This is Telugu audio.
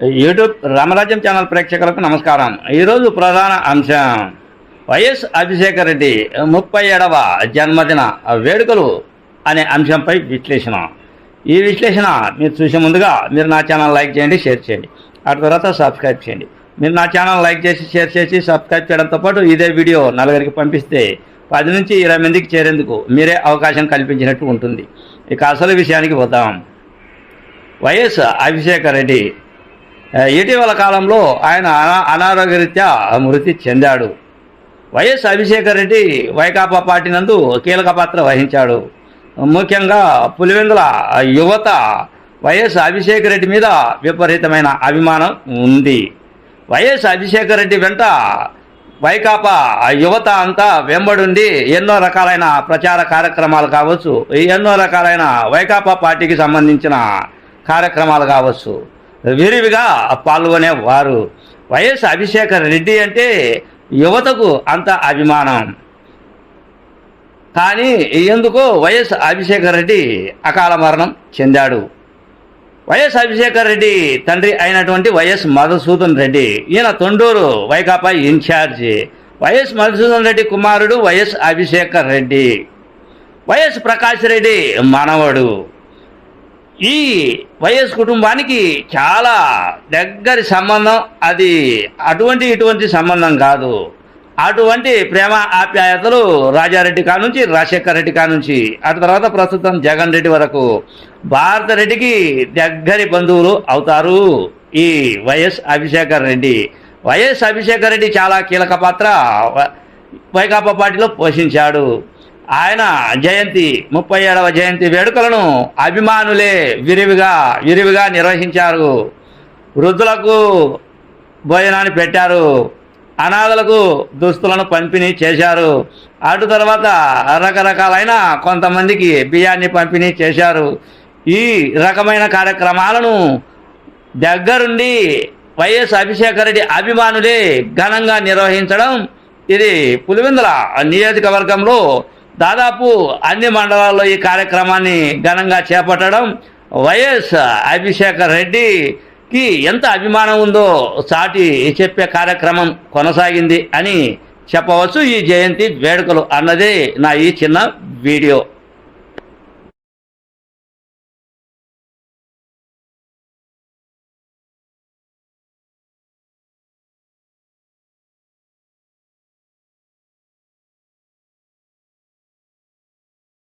యూట్యూబ్ రామరాజ్యం ఛానల్ ప్రేక్షకులకు నమస్కారం. ఈరోజు ప్రధాన అంశం వైఎస్ అభిషేక్ రెడ్డి ముప్పై ఏడవ జన్మదిన వేడుకలు అనే అంశంపై విశ్లేషణ. ఈ విశ్లేషణ మీరు చూసే ముందుగా మీరు నా ఛానల్ లైక్ చేయండి షేర్ చేయండి. ఆ తర్వాత సబ్స్క్రైబ్ చేయండి. మీరు నా ఛానల్ లైక్ చేసి షేర్ చేసి సబ్స్క్రైబ్ చేయడంతో పాటు ఇదే వీడియో నలుగురికి పంపిస్తే పది నుంచి ఇరవై మందికి చేరేందుకు మీరే అవకాశం కల్పించినట్టు ఉంటుంది. ఇక అసలు విషయానికి వద్దాం వైఎస్ అభిషేక్ రెడ్డి ఇటీవల కాలంలో ఆయన అనారోగ్యరీత్యా మృతి చెందాడు. వైఎస్ అభిషేకర్ రెడ్డి వైకాపా పార్టీ నందు కీలక పాత్ర వహించాడు. ముఖ్యంగా పులివెందుల యువత వైఎస్ అభిషేక్ రెడ్డి మీద విపరీతమైన అభిమానం ఉంది. వైఎస్ అభిషేక్ రెడ్డి వెంట వైకాపా యువత అంతా వెంబడుండి ఎన్నో రకాలైన ప్రచార కార్యక్రమాలు కావచ్చు ఎన్నో రకాలైన వైకాపా పార్టీకి సంబంధించిన కార్యక్రమాలు కావచ్చు. విరివిగా పాల్గొనేవారు వైఎస్ అభిషేకర్ రెడ్డి అంటే యువతకు అంత అభిమానం. కానీ ఎందుకో వైఎస్ అభిషేకర్ రెడ్డి అకాల మరణం చెందాడు. వైఎస్ అభిషేకర్ రెడ్డి తండ్రి అయినటువంటి వైఎస్ మధుసూదన్ రెడ్డి ఈయన తొండూరు వైకాపా ఇన్ఛార్జి. వైఎస్ మధుసూదన్ రెడ్డి కుమారుడు వైఎస్ అభిషేకర్ రెడ్డి. వైఎస్ ప్రకాష్ రెడ్డి మనవడు. ఈ వైఎస్ కుటుంబానికి చాలా దగ్గరి సంబంధం. అది అటువంటి ఇటువంటి సంబంధం కాదు. అటువంటి ప్రేమ ఆప్యాయతలు రాజారెడ్డి కానుంచి రాజశేఖర్ రెడ్డి కానుంచి ఆ తర్వాత ప్రస్తుతం జగన్ రెడ్డి వరకు భారత రెడ్డికి దగ్గరి బంధువులు అవుతారు ఈ వైఎస్ అభిషేకర్ రెడ్డి. వైఎస్ అభిషేకర్ రెడ్డి చాలా కీలక పాత్ర. వైకాపా పార్టీలో పోషించాడు. ఆయన జయంతి ముప్పై ఏడవ జయంతి వేడుకలను అభిమానులే విరివిగా విరివిగా నిర్వహించారు. వృద్ధులకు భోజనాన్ని పెట్టారు. అనాథలకు దుస్తులను పంపిణీ చేశారు. అటు తర్వాత రకరకాలైన కొంతమందికి బియ్యాన్ని పంపిణీ చేశారు. ఈ రకమైన కార్యక్రమాలను దగ్గరుండి వైఎస్ అభిషేకర్ రెడ్డి అభిమానులే ఘనంగా నిర్వహించడం ఇది పులివెందుల నియోజకవర్గంలో దాదాపు అన్ని మండలాల్లో ఈ కార్యక్రమాన్ని ఘనంగా చేపట్టడం వైఎస్ అభిషేకర్ రెడ్డికి ఎంత అభిమానం ఉందో సాటి చెప్పే కార్యక్రమం కొనసాగింది అని చెప్పవచ్చు. ఈ జయంతి వేడుకలు అన్నదే నా ఈ చిన్న వీడియో.